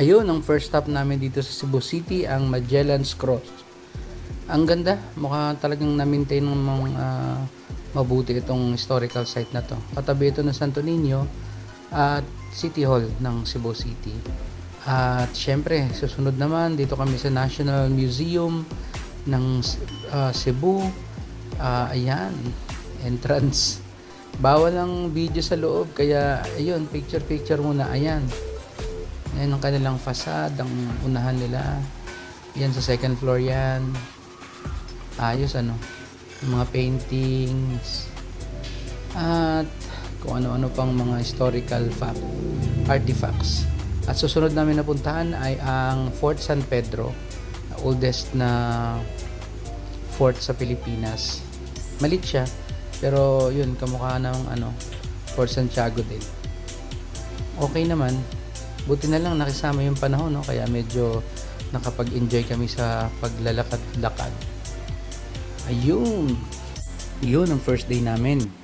Ayun, ang first stop namin dito sa Cebu City, ang Magellan's Cross. Ang ganda, mukha talagang na-maintain ng mga ah, mabuti itong historical site na to. Katabi ito ng Santo Niño at City Hall ng Cebu City. At syempre, susunod naman, dito kami sa National Museum ng ah, Cebu. Ah, ayan, entrance. Bawal ang video sa loob, kaya ayun, picture-picture muna. Ayan. Ayan ang kanilang facade, ang unahan nila. Yan sa second floor yan. Ayos ano. Yung mga paintings. At kung ano-ano pang mga historical fact, artifacts. At susunod namin napuntahan ay ang Fort San Pedro, oldest na fort sa Pilipinas. Malit siya, pero yun, kamukha ng ano, Fort Santiago din. Okay naman, buti na lang nakisama yung panahon, no? kaya medyo nakapag-enjoy kami sa paglalakad-lakad. Ayun! Yun ang first day namin.